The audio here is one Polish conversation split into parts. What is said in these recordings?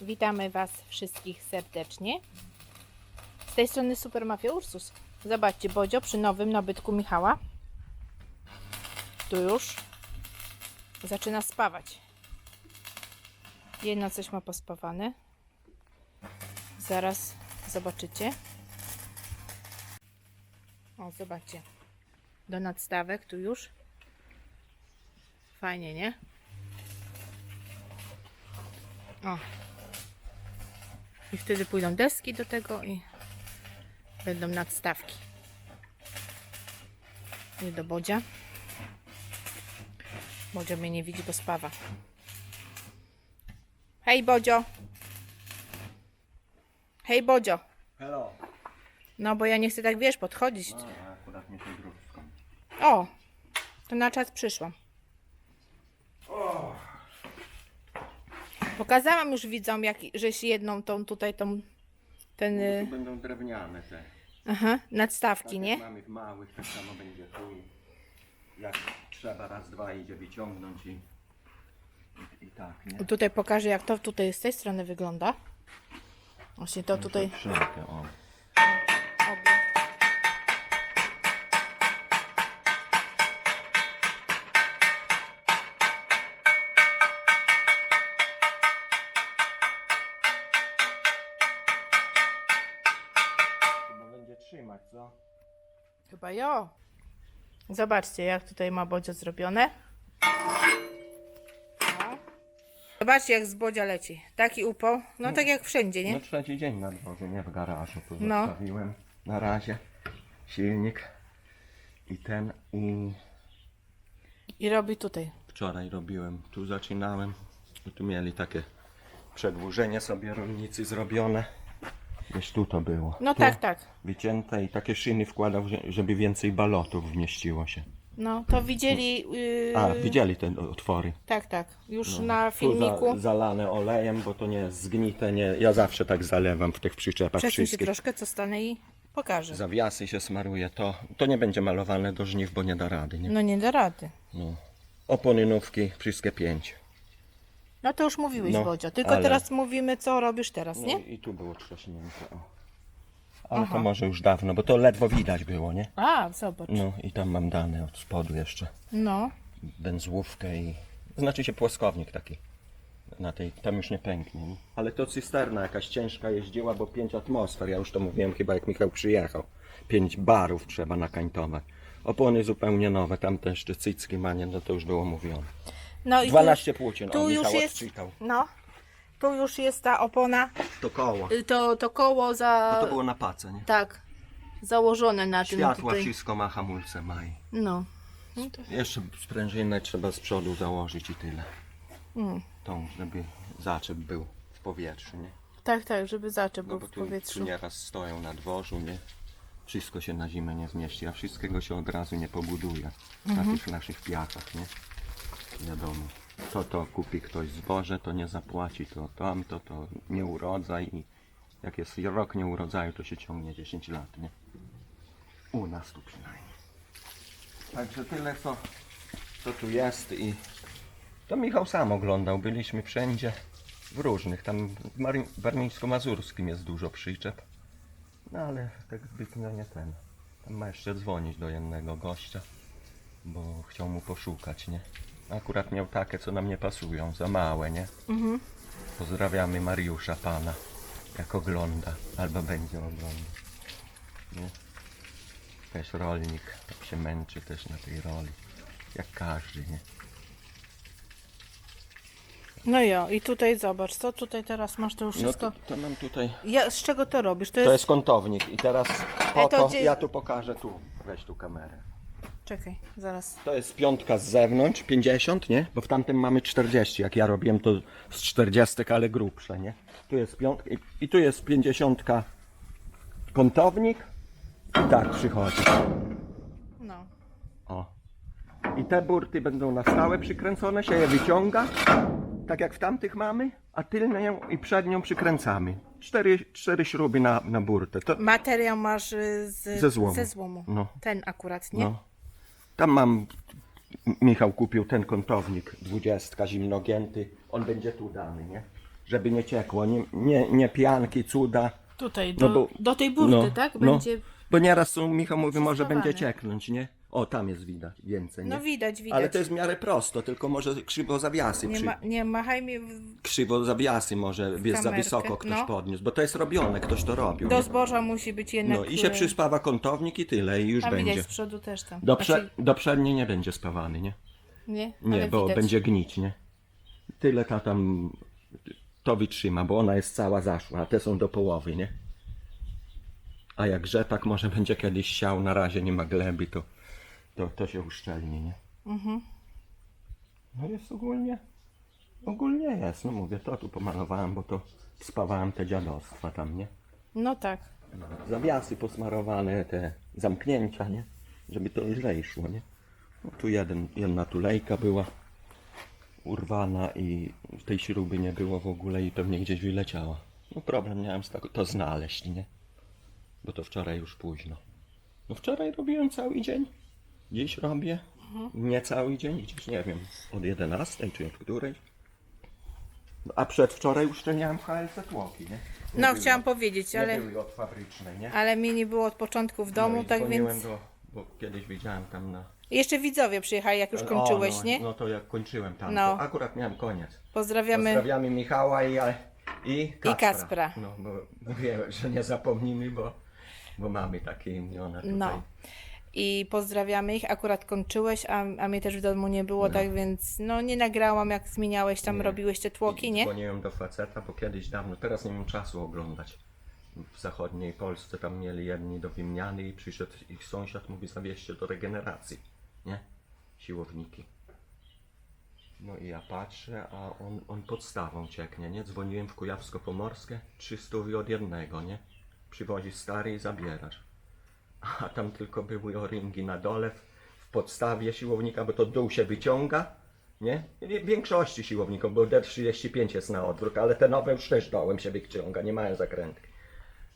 Witamy Was wszystkich serdecznie. Z tej strony Super Mafia Ursus. Zobaczcie, Bodzio przy nowym nabytku Michała. Tu już zaczyna spawać. Jedno coś ma pospawane. Zaraz zobaczycie. O, zobaczcie. Do nadstawek tu już. Fajnie, nie? O. I wtedy pójdą deski do tego i będą nadstawki. I do Bodzia. Bodzio mnie nie widzi, bo spawa. Hej Bodzio! Hej Bodzio! Hello. No bo ja nie chcę tak, wiesz, podchodzić. No, akurat. O! To na czas przyszłam. Pokazałam już widzom, jak, żeś jedną tą tutaj, tą, ten, Tu y, będą drewniane te. aha, Tak nadstawki, jak nie? mamy w małych, tak samo będzie tu. Jak trzeba raz, dwa idzie wyciągnąć i, i, tak, nie? Tutaj pokażę, jak to tutaj z tej strony wygląda. Właśnie to tutaj. Wszelkie, o. obie. Chyba będzie trzymać, co? Chyba jo. Zobaczcie, jak tutaj ma Bodzio zrobione. O. Zobaczcie, jak z Bodzia leci. Taki upał. No tak jak wszędzie, nie? No trzeci dzień na dworze, nie w garażu. Tu No. zostawiłem na razie silnik i ten i I robi tutaj. wczoraj robiłem, tu zaczynałem. Tu mieli takie przedłużenie sobie rolnicy zrobione. Gdzieś tu to było. No tu tak, tak. Wycięte i takie szyny wkładał, że- żeby więcej balotów wmieściło się. No, to widzieli. Yy, A, widzieli te otwory. Tak, tak. Już na No. Tu filmiku. za, zalane olejem, bo to nie jest zgnite, nie. Ja zawsze tak zalewam w tych przyczepach Przesuń się wszystkich. troszkę, co stanę i pokażę. Zawiasy się smaruje, to, to nie będzie malowane do żniw, bo nie da rady, nie? No nie da rady. No. Opony nówki, wszystkie pięć. No to już mówiłeś, No, Bodzio. Tylko ale- teraz mówimy, co robisz teraz, No nie? i, i tu było trzaśnięte, o. Ale to może już dawno, bo to ledwo widać było, nie? A, zobacz. No i tam mam dane od spodu jeszcze. No. Benzłówkę i... Znaczy się płaskownik taki. Na tej, tam już nie pęknie. Nie? Ale to cysterna jakaś ciężka jeździła, bo 5 atmosfer. Ja już to mówiłem chyba jak Michał przyjechał. 5 barów trzeba nakańtować. Opony zupełnie nowe, tam też jeszcze cycki manie, no to już było mówione. No i 12 płócien, tu o już Michał jest. odczytał. No. Tu już jest ta opona. To koło. y, To, to koło za. No to było na pace, nie? Tak. Założone na tym Światła, tutaj. wszystko ma hamulce ma i No. no to, Jeszcze sprężynę trzeba z przodu założyć i tyle. mm. Tą, żeby zaczep był w powietrzu, nie? Tak, tak, żeby zaczep No był bo w tu, powietrzu. tu nieraz stoją na dworzu, nie? Wszystko się na zimę nie zmieści, a wszystkiego się od razu nie pobuduje. Na Mhm. tych naszych piachach, nie? Wiadomo. To to kupi ktoś zboże, to nie zapłaci, to tamto, to nie urodzaj i jak jest rok nieurodzaju, to się ciągnie 10 lat, nie? U nas tu przynajmniej. Także tyle co, co tu jest i to Michał sam oglądał, byliśmy wszędzie w różnych, tam w warmińsko-mazurskim jest dużo przyczep. No ale tak zbytnio nie ten. Tam ma jeszcze dzwonić do jednego gościa, bo chciał mu poszukać, nie? Akurat miał takie, co nam nie pasują, za małe, nie? Mhm. Pozdrawiamy Mariusza Pana, jak ogląda, albo będzie oglądał. Nie? Też rolnik, tak się męczy też na tej roli, jak każdy, nie? No jo, i tutaj zobacz, co tutaj teraz masz to już No wszystko. to, to mam tutaj Ja, z czego to robisz? To To jest. jest kątownik i teraz po E, to to, gdzie- ja tu pokażę tu, weź tu kamerę. Czekaj, zaraz. To jest piątka z zewnątrz, 50, nie? Bo w tamtym mamy 40, jak ja robiłem to z 40, ale grubsze, nie? Tu jest piątka i, i tu jest 50 kątownik i tak przychodzi. No. O. I te burty będą na stałe przykręcone, się je wyciąga, tak jak w tamtych mamy, a tylną i przednią przykręcamy. Cztery, cztery śruby na, na burtę. To, Materiał masz y, z, Ze złomu. Złomu. No. Ten akurat, nie? No. Tam mam. Michał kupił ten kątownik 20 zimnogięty. On będzie tu dany, nie? żeby nie ciekło, nie, nie, nie pianki, cuda. Tutaj, No do, bo- do tej burty, tak? no. Będzie... Bo nieraz są, Michał mówi, może będzie cieknąć, nie? O, tam jest widać więcej, nie? No widać, widać. Ale to jest w miarę prosto, tylko może krzywo zawiasy, Nie, przy... ma, nie machaj mi w- krzywo zawiasy może, wiesz, za kamerkę, wysoko ktoś no. podniósł, bo to jest robione, ktoś to robił. do zboża musi być jednak... No i się przyspawa kątownik i tyle, i już A będzie. widać z przodu też tam. Do, prze... Znaczy, do przedniej nie będzie spawany, nie? nie, Nie, bo widać. będzie gnić, nie? Tyle ta tam to wytrzyma, bo ona jest cała zaszła, a te są do połowy, nie? A jak rzepak może będzie kiedyś siał, na razie nie ma gleby, to, to, to się uszczelni, nie? Mhm. No jest ogólnie, ogólnie jest, no mówię, to tu pomalowałem, bo to spawałem te dziadostwa tam, nie? No tak. Zawiasy posmarowane, te zamknięcia, nie? Żeby to lżej szło, nie? No, tu jeden, jedna tulejka była urwana i tej śruby nie było w ogóle i pewnie gdzieś wyleciała. No problem miałem z tego, to znaleźć, nie? Bo to wczoraj już późno. No wczoraj robiłem cały dzień. Dziś robię. Nie cały dzień, gdzieś nie wiem, od 11 czy od której. A przedwczoraj uszczelniałem HLC tłoki, nie? Nie No były chciałam powiedzieć, nie ale, były od fabrycznej, nie? ale mi nie było od początku w domu, no i tak dzwoniłem więc... Do, bo kiedyś widziałem tam na... Jeszcze widzowie przyjechali, jak już kończyłeś, o, no, nie? No to jak kończyłem tam, No. to akurat miałem koniec. Pozdrawiamy. Pozdrawiamy Michała i, i Kacpra. Kacpra. No, bo mówiłem, że nie zapomnimy, bo, bo mamy takie imiona tutaj. No. I pozdrawiamy ich. Akurat kończyłeś, a, a mnie też w domu nie było, tak więc no nie nagrałam, jak zmieniałeś tam, Nie. robiłeś te tłoki, I nie? Dzwoniłem do faceta, bo kiedyś dawno, teraz nie mam czasu oglądać. W zachodniej Polsce tam mieli jedni do wymiany i przyszedł ich sąsiad, mówi zawieźcie do regeneracji, nie? Siłowniki. No i ja patrzę, a on, on podstawą cieknie, nie? Dzwoniłem w Kujawsko-Pomorskie, 300 od jednego, nie? Przywozi stary i zabierasz. A tam tylko były o-ringi na dole, w, podstawie siłownika, bo to dół się wyciąga, nie? W większości siłowników, bo D35 jest na odwrót, ale te nowe już też dołem się wyciąga, nie mają zakrętki.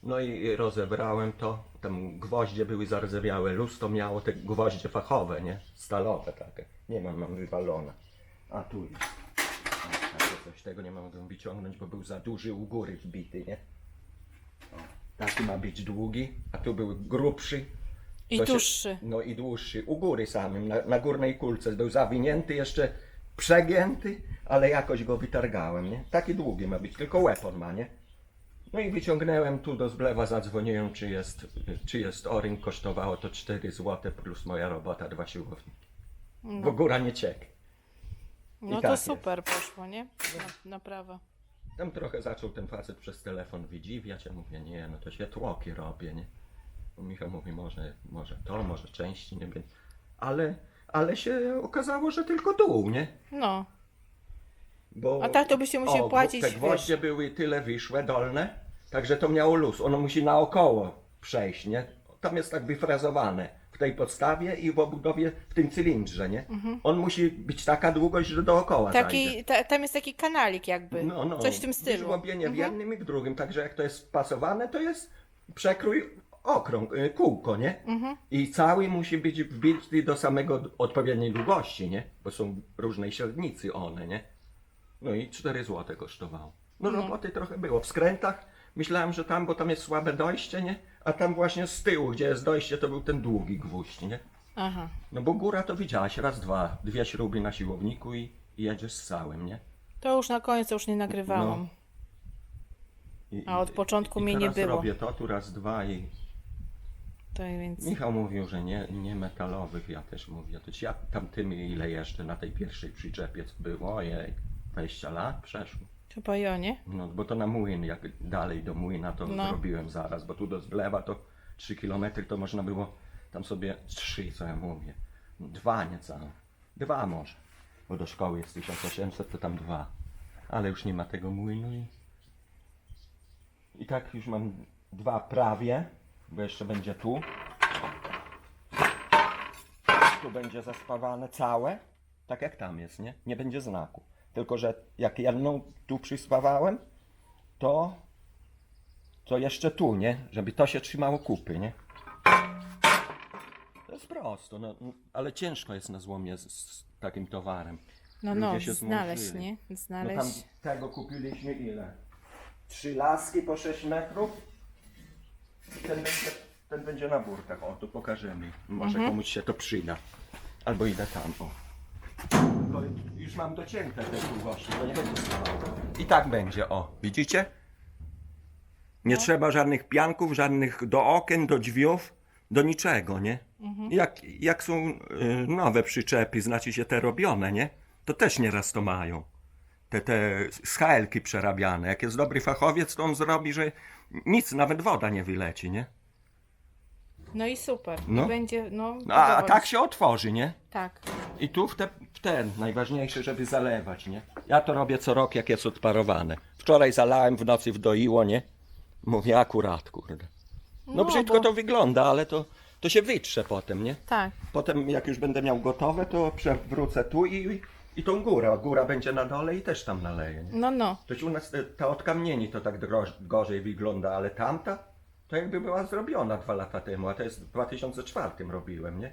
No i rozebrałem to, tam gwoździe były zardzewiałe, lustro miało te gwoździe fachowe, nie? Stalowe takie. Nie mam, mam wywalone. A tu jest. A, takie coś, tego nie mogłem wyciągnąć, bo był za duży u góry wbity, nie? Taki ma być długi, a tu był grubszy. I To się- dłuższy. no i dłuższy, u góry samym, na, na górnej kulce. Był zawinięty, jeszcze przegięty, ale jakoś go wytargałem, nie? Taki długi ma być, tylko łeb on ma, nie? No i wyciągnąłem tu do zblewa, zadzwoniłem, czy jest, czy jest o-ring, kosztowało to 4 zł plus moja robota, dwa siłowniki. Bo góra nie ciek. No to tak super poszło, nie? Na, naprawa. Tam trochę zaczął ten facet przez telefon wydziwiać, ja mówię, nie, no to się tłoki robię, nie? Bo Michał mówi, może, może to, może części, nie wiem. Ale, ale się okazało, że tylko dół, nie? No. Bo, A tak to byście musieli o, płacić, Te gwoździe były tyle wyszłe, dolne, także to miało luz. Ono musi naokoło przejść, nie? Tam jest tak wyfrazowane w tej podstawie i w obudowie w tym cylindrze, nie? On musi być taka długość, że dookoła zajdzie. Mhm. Taki, ta, tam jest taki kanalik jakby. No, no. Coś w tym stylu. Żłobienie w Mhm. jednym i w drugim, także jak to jest wpasowane, to jest przekrój okrąg, y, kółko, nie? Mhm. I cały musi być wbity do samego d- odpowiedniej długości, nie? Bo są różnej średnicy one, nie? No i 4 zł kosztowało. No roboty trochę było. W skrętach myślałem, że tam, bo tam jest słabe dojście, nie? A tam właśnie z tyłu, gdzie jest dojście, to był ten długi gwóźdź, nie? Aha. No bo góra to widziałaś, raz, dwa, dwie śruby na siłowniku i, i jedziesz z całym, nie? To już na koniec już nie nagrywałam. I, A od początku i mnie nie teraz było. robię to, tu raz, dwa i To więc. Michał mówił, że nie, nie metalowych, ja też mówię. To ci ja tam tym ile jeszcze na tej pierwszej przyczepie było, ojej, 20 lat przeszło. Chyba jo, nie? No bo to na młyn, jak dalej do młyna to No. zrobiłem zaraz, bo tu do zlewa to 3 km to można było tam sobie 3, co ja mówię. Dwa niecałe. Dwa może. Bo do szkoły jest 1800, to tam dwa. Ale już nie ma tego młynu i i tak już mam dwa prawie, bo jeszcze będzie tu. Tu będzie zaspawane całe, tak jak tam jest, nie? Nie będzie znaku. Tylko, że jak jedną tu przyspawałem, to to jeszcze tu, nie? Żeby to się trzymało kupy, nie? To jest prosto, no, no, ale ciężko jest na złomie z, z takim towarem. No, Ludzie no, się znaleźć, nie? No tam Znaleźć. tego kupiliśmy ile? Trzy laski po 6 metrów. I ten będzie, ten będzie na burtach. O, tu pokażemy. Może Mhm. komuś się to przyda. Albo idę tam, o. Już mam docięte te długości, to nie będzie. I tak będzie, o. Widzicie? Nie No. trzeba żadnych pianków, żadnych do okien, do drzwiów, do niczego, nie? Mhm. Jak, jak są y, nowe przyczepy, znaczy się te robione, nie? To też nieraz to mają. Te, te schelki przerabiane. Jak jest dobry fachowiec, to on zrobi, że nic, nawet woda nie wyleci, nie? No i super. No. I będzie, no. A, a tak się. otworzy, nie? Tak. I tu w, te, w ten, najważniejsze, żeby zalewać, nie? Ja to robię co rok, jak jest odparowane. Wczoraj zalałem, w nocy wdoiło, nie? Mówię, akurat, kurde. No, No, brzydko bo- to wygląda, ale to, to się wytrze potem, nie? Tak. Potem jak już będę miał gotowe, to przewrócę tu i, i tą górę. Góra będzie na dole i też tam naleję. Nie? No, no. To u nas ta od kamieni to tak droż, gorzej wygląda, ale tamta to jakby była zrobiona dwa lata temu, a to jest w 2004 robiłem, nie?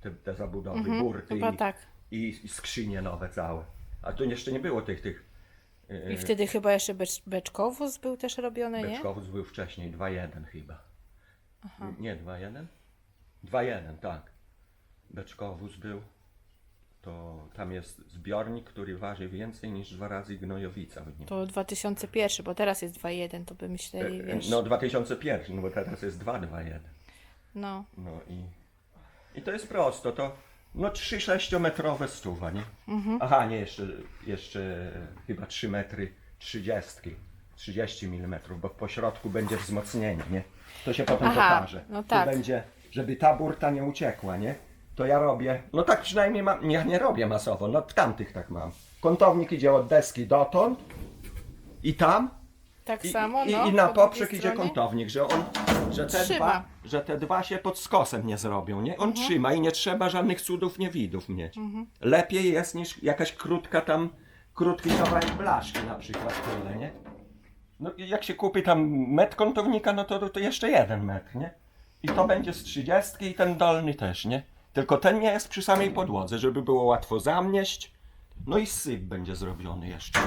Te, te zabudowy, burty Chyba i, tak. i, i skrzynie nowe całe. A tu jeszcze nie było tych tych. Yy, I wtedy chyba jeszcze becz, beczkowóz był też robiony, nie? Beczkowóz był wcześniej, 2-1 chyba. Nie, 2-1? 2-1, tak. Beczkowóz był. To tam jest zbiornik, który waży więcej niż dwa razy gnojowica w nim. To 2001, bo teraz jest 2.1, to by myśleli, wiesz. No 2001, no bo teraz jest 2-2-1. No. No i, i to jest prosto, to no 3-6 metrowe stuwa, nie? Aha, nie, jeszcze, jeszcze chyba 3 metry 30, 30 mm, bo w pośrodku będzie wzmocnienie, nie? To się potem Aha, pokaże. no Tu tak. będzie, żeby ta burta nie uciekła, nie? To ja robię, no tak przynajmniej mam, ja nie robię masowo, no w tamtych tak mam. Kątownik idzie od deski dotąd i tam, Tak i, samo, i, no. I na po drugiej poprzek idzie stronie. kątownik, że on, że te, Trzyma. dwa, że te dwa się pod skosem nie zrobią, nie? On Mhm. trzyma i nie trzeba żadnych cudów niewidów mieć. Lepiej jest niż jakaś krótka tam, krótki kawałek blaszki na przykład tyle, nie? No i jak się kupi tam metr kątownika, no to, to jeszcze jeden metr, nie? I to będzie z 30 i ten dolny też, nie? Tylko ten nie jest przy samej podłodze, żeby było łatwo zamnieść. No i syp będzie zrobiony jeszcze,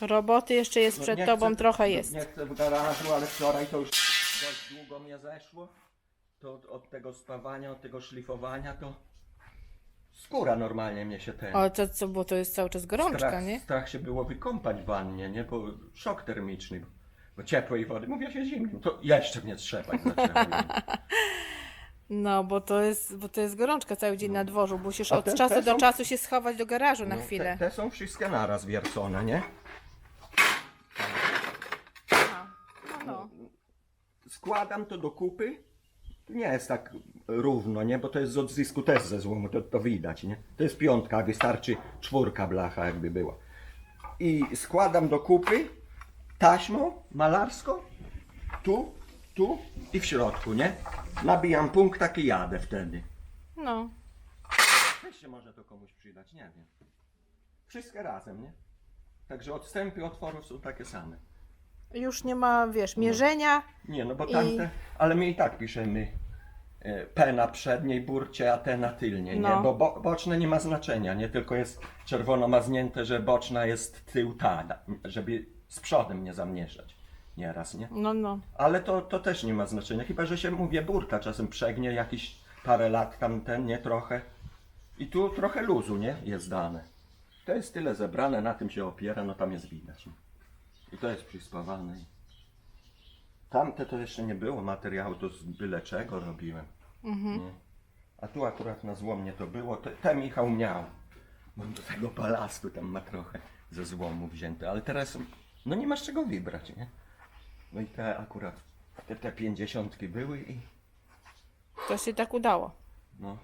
roboty jeszcze jest No przed tobą, chcę- trochę jest. Nie chcę w garażu, ale wczoraj to już dość długo mnie zeszło. To od, od tego spawania, od tego szlifowania to skóra normalnie mnie się ten. O, to co, bo to jest cały czas gorączka, strach, nie? strach się było wykąpać w wannie, nie? Bo szok termiczny. Bo ciepłej wody, mówię się zimnym, to jeszcze mnie zaczęło. No, bo to jest, bo to jest gorączka cały dzień na dworzu. Musisz A od te- czasu te do są- czasu się schować do garażu na No, chwilę. Te, te są wszystkie naraz wiercone, nie? Aha. No, no. składam to do kupy. To nie jest tak równo, nie? Bo to jest z odzysku też ze złomu, to, to widać, nie? To jest piątka, wystarczy czwórka blacha jakby była. I składam do kupy taśmą malarską, tu, tu i w środku, nie? Nabijam punkt, taki jadę wtedy. no. Też się może to komuś przydać, nie wiem. Wszystkie razem, nie? Także odstępy otworów są takie same. Już nie ma, wiesz, mierzenia. Nie, no bo I- tamte, ale my i tak piszemy e, P na przedniej burcie, a T na tylniej, No. nie? Bo bo boczne nie ma znaczenia, nie? Tylko jest czerwono maznięte, że boczna jest tył ta, da- żeby z przodem nie zamieszać nieraz, nie? No, no. Ale to, to też nie ma znaczenia, chyba że się, mówię, burta czasem przegnie jakiś parę lat tamten, nie? Trochę. I tu trochę luzu, nie? Jest dane. To jest tyle zebrane, na tym się opiera, no tam jest widać. Nie? I to jest przyspawane. Tamte to jeszcze nie było materiału, to z byle czego robiłem. Nie? A tu akurat na złomnie to było, te, te Michał miał. Mam do tego balastu, tam ma trochę ze złomu wzięte, ale teraz no nie masz czego wybrać, nie? No i te akurat, te, te pięćdziesiątki były i To się tak udało. no.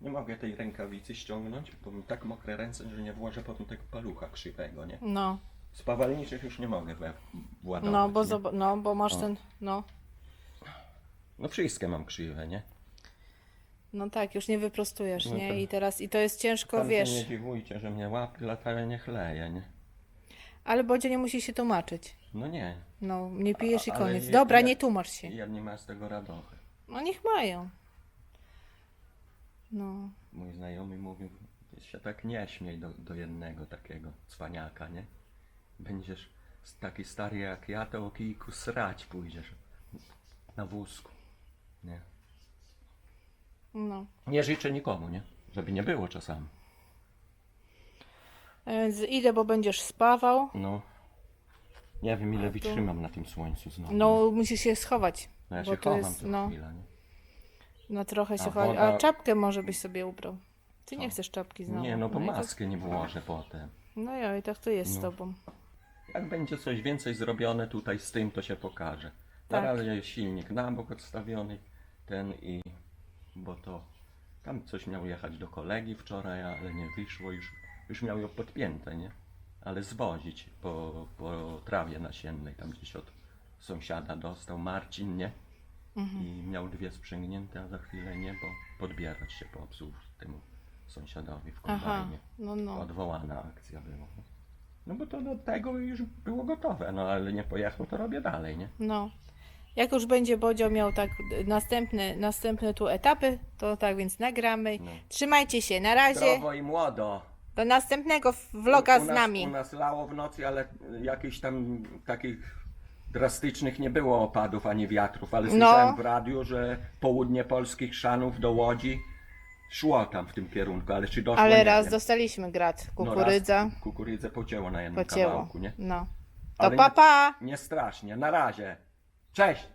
Nie mogę tej rękawicy ściągnąć, bo mam tak mokre ręce, że nie włożę potem tego palucha krzywego, nie? No. Spawalniczych już nie mogę we, władować. No, bo, nie? zob- no, bo masz O. ten, no. No wszystkie mam krzywe, nie? No tak, już nie wyprostujesz, No nie? tak. I teraz, i to jest ciężko, Tam się wiesz. nie dziwujcie, że mnie łapy latają, nie chleje, nie? Ale Bodzie nie musi się tłumaczyć. No nie. No, nie pijesz i A- ale koniec. je- Dobra, je- nie tłumacz się. Jedni ma z tego radochy. No niech mają. No. Mój znajomy mówił, się tak nie śmiej do, do jednego takiego cwaniaka, nie? Będziesz s- taki stary jak ja, to o kijku srać pójdziesz na wózku, nie? No. Nie życzę nikomu, nie? Żeby nie było czasami. Więc idę, bo będziesz spawał. No. Nie wiem ile wytrzymam na tym słońcu znowu. No, musisz się schować. no ja się to chowam jest, co no, chwilę, nie? no trochę się A chować. woda- A czapkę może byś sobie ubrał. Ty nie Co? chcesz czapki znowu. Nie, no bo i tak- maskę nie włożę potem. No ja i tak to jest z No. tobą. Jak będzie coś więcej zrobione tutaj z tym, to się pokaże. Na Tak. razie silnik na bok odstawiony, ten i... bo to... Tam coś miał jechać do kolegi wczoraj, ale nie wyszło, już, już miał ją podpięte, nie? Ale zwozić po, po trawie nasiennej, tam gdzieś od sąsiada dostał Marcin, nie? Mhm. I miał dwie sprzęgnięte, a za chwilę nie, bo podbierać się popsuł temu sąsiadowi w Aha, kombajnie. no no. Odwołana akcja była. No bo to do tego już było gotowe, no ale nie pojechał, to robię dalej, nie? No. Jak już będzie Bodzio miał tak następne, następne tu etapy, to tak więc nagramy. No. Trzymajcie się, na razie. Zdrowo i młodo. Do następnego vloga u z nas, nami. U nas lało w nocy, ale jakichś tam takich drastycznych nie było opadów ani wiatrów, ale No. słyszałem w radiu, że południe polskich szanów do Łodzi szło tam w tym kierunku, ale czy doszło Ale raz wiem. dostaliśmy grat, No kukurydza, raz kukurydzę pocięło na jednym pocięło. kawałku, nie? No. To Ale papa! nie, nie strasznie. Na razie. Cześć!